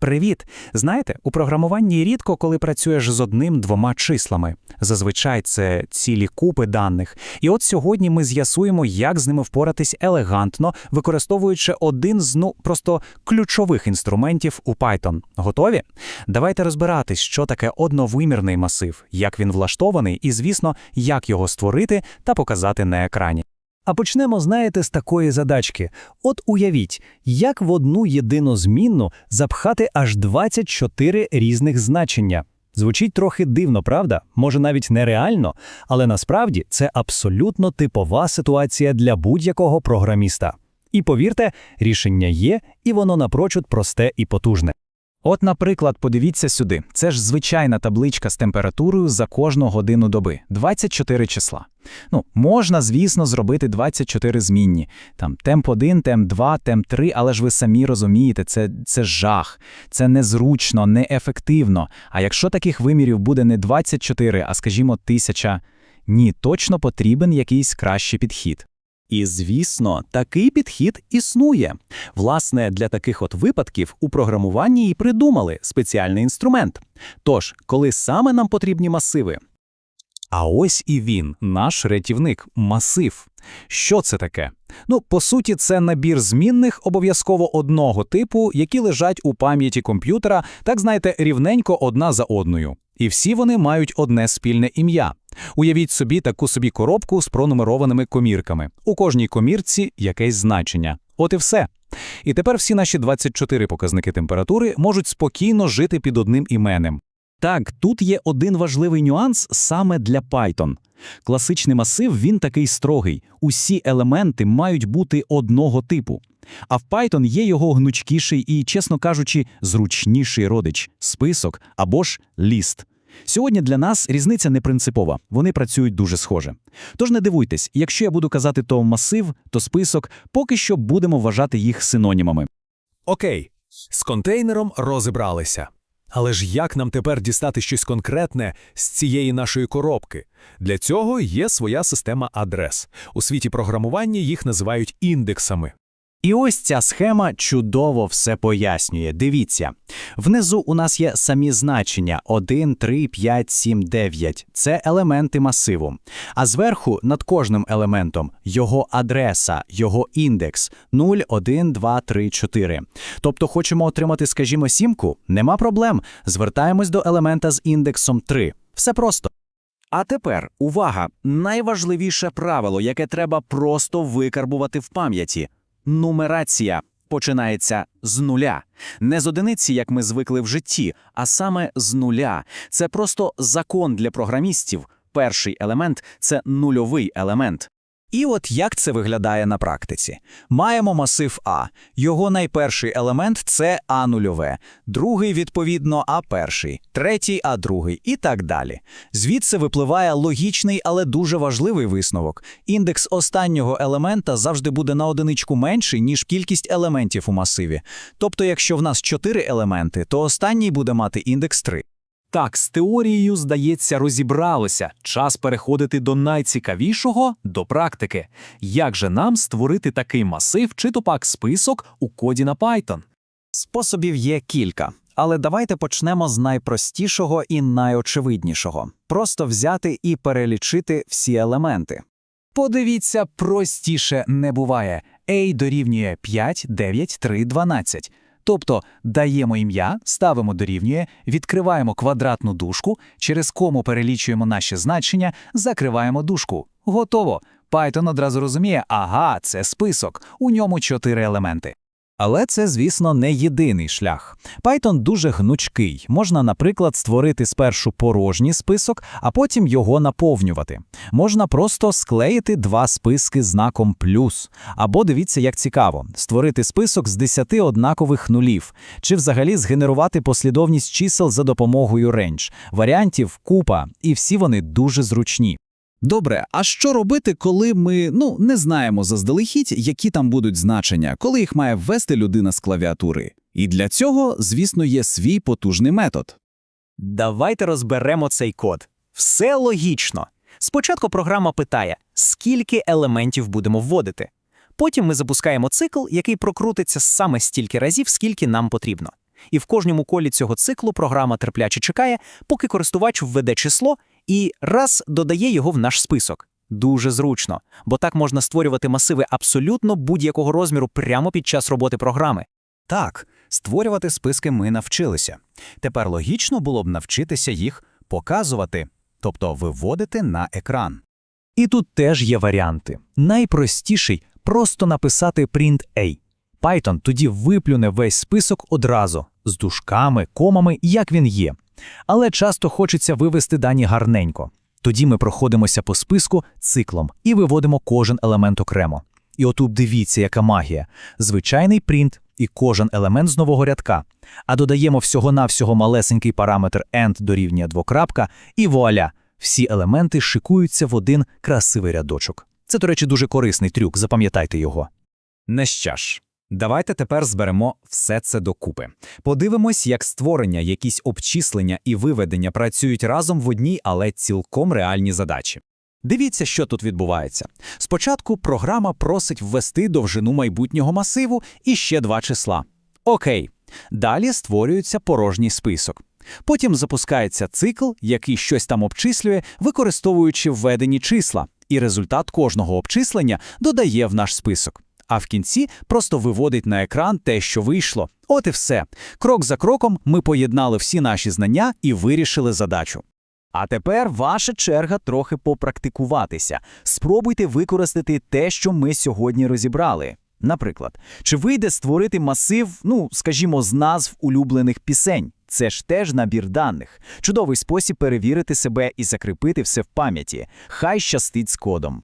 Привіт! Знаєте, у програмуванні рідко, коли працюєш з одним-двома числами. Зазвичай це цілі купи даних. І от сьогодні ми з'ясуємо, як з ними впоратись елегантно, використовуючи один з ну просто ключових інструментів у Python. Готові? Давайте розбиратись, що таке одновимірний масив, як він влаштований, і, звісно, як його створити та показати на екрані. А почнемо, знаєте, з такої задачки. От уявіть, як в одну єдину змінну запхати аж 24 різних значення. Звучить трохи дивно, правда? Може навіть нереально, але насправді це абсолютно типова ситуація для будь-якого програміста. І повірте, рішення є, і воно напрочуд просте і потужне. От, наприклад, подивіться сюди. Це ж звичайна табличка з температурою за кожну годину доби 24 числа. Ну, можна, звісно, зробити 24 змінні. Там темп 1, темп 2, темп 3, але ж ви самі розумієте, це, це жах, це незручно, неефективно. А якщо таких вимірів буде не 24, а скажімо, 1000, ні, точно потрібен якийсь кращий підхід. І, звісно, такий підхід існує. Власне, для таких от випадків у програмуванні і придумали спеціальний інструмент. Тож, коли саме нам потрібні масиви? А ось і він, наш рятівник, масив. Що це таке? Ну, по суті, це набір змінних обов'язково одного типу, які лежать у пам'яті комп'ютера, так знаєте, рівненько одна за одною. І всі вони мають одне спільне ім'я. Уявіть собі таку собі коробку з пронумерованими комірками. У кожній комірці якесь значення. От і все. І тепер всі наші 24 показники температури можуть спокійно жити під одним іменем. Так, тут є один важливий нюанс саме для Python. Класичний масив він такий строгий. Усі елементи мають бути одного типу. А в Python є його гнучкіший і, чесно кажучи, зручніший родич список або ж ліст. Сьогодні для нас різниця не принципова, вони працюють дуже схоже. Тож не дивуйтесь, якщо я буду казати то масив, то список, поки що будемо вважати їх синонімами. Окей, з контейнером розібралися. Але ж як нам тепер дістати щось конкретне з цієї нашої коробки? Для цього є своя система адрес. У світі програмування їх називають індексами. І ось ця схема чудово все пояснює. Дивіться. Внизу у нас є самі значення 1, 3, 5, 7, 9. Це елементи масиву. А зверху над кожним елементом його адреса, його індекс 0, 1, 2, 3, 4. Тобто хочемо отримати, скажімо, сімку? Нема проблем. Звертаємось до елемента з індексом 3. Все просто. А тепер увага! Найважливіше правило, яке треба просто викарбувати в пам'яті. Нумерація починається з нуля. Не з одиниці, як ми звикли в житті, а саме з нуля. Це просто закон для програмістів. Перший елемент це нульовий елемент. І от як це виглядає на практиці. Маємо масив А. Його найперший елемент це А нульове, другий, відповідно, А перший, третій А другий і так далі. Звідси випливає логічний, але дуже важливий висновок. Індекс останнього елемента завжди буде на одиничку менший, ніж кількість елементів у масиві. Тобто, якщо в нас 4 елементи, то останній буде мати індекс 3. Так, з теорією, здається, розібралися. Час переходити до найцікавішого до практики. Як же нам створити такий масив чи то пак список у коді на Python? Способів є кілька, але давайте почнемо з найпростішого і найочевиднішого просто взяти і перелічити всі елементи. Подивіться, простіше не буває. A дорівнює 5, 9, 3, 12. Тобто даємо ім'я, ставимо дорівнює, відкриваємо квадратну дужку, через кому перелічуємо наші значення, закриваємо дужку. Готово. Python одразу розуміє, ага, це список, у ньому чотири елементи. Але це, звісно, не єдиний шлях. Python дуже гнучкий. Можна, наприклад, створити спершу порожній список, а потім його наповнювати. Можна просто склеїти два списки знаком плюс. Або дивіться, як цікаво, створити список з 10 однакових нулів, чи взагалі згенерувати послідовність чисел за допомогою range. Варіантів купа, і всі вони дуже зручні. Добре, а що робити, коли ми ну не знаємо заздалегідь, які там будуть значення, коли їх має ввести людина з клавіатури? І для цього, звісно, є свій потужний метод. Давайте розберемо цей код. Все логічно. Спочатку програма питає, скільки елементів будемо вводити. Потім ми запускаємо цикл, який прокрутиться саме стільки разів, скільки нам потрібно. І в кожному колі цього циклу програма терпляче чекає, поки користувач введе число і раз додає його в наш список. Дуже зручно, бо так можна створювати масиви абсолютно будь-якого розміру прямо під час роботи програми. Так, створювати списки ми навчилися. Тепер логічно було б навчитися їх показувати, тобто виводити на екран. І тут теж є варіанти. Найпростіший – просто написати print A. Python тоді виплюне весь список одразу, з дужками, комами, як він є. Але часто хочеться вивести дані гарненько. Тоді ми проходимося по списку циклом і виводимо кожен елемент окремо. І отут дивіться, яка магія. Звичайний принт і кожен елемент з нового рядка. А додаємо всього-навсього малесенький параметр end дорівнює двокрапка, і вуаля! Всі елементи шикуються в один красивий рядочок. Це, до речі, дуже корисний трюк, запам'ятайте його. Не що ж, давайте тепер зберемо все це докупи. Подивимось, як створення, якісь обчислення і виведення працюють разом в одній, але цілком реальні задачі. Дивіться, що тут відбувається. Спочатку програма просить ввести довжину майбутнього масиву і ще два числа. Окей. Далі створюється порожній список. Потім запускається цикл, який щось там обчислює, використовуючи введені числа, і результат кожного обчислення додає в наш список. А в кінці просто виводить на екран те, що вийшло. От і все. Крок за кроком ми поєднали всі наші знання і вирішили задачу. А тепер ваша черга трохи попрактикуватися. Спробуйте використати те, що ми сьогодні розібрали. Наприклад, чи вийде створити масив, ну, скажімо, з назв улюблених пісень? Це ж теж набір даних. Чудовий спосіб перевірити себе і закріпити все в пам'яті. Хай щастить з кодом.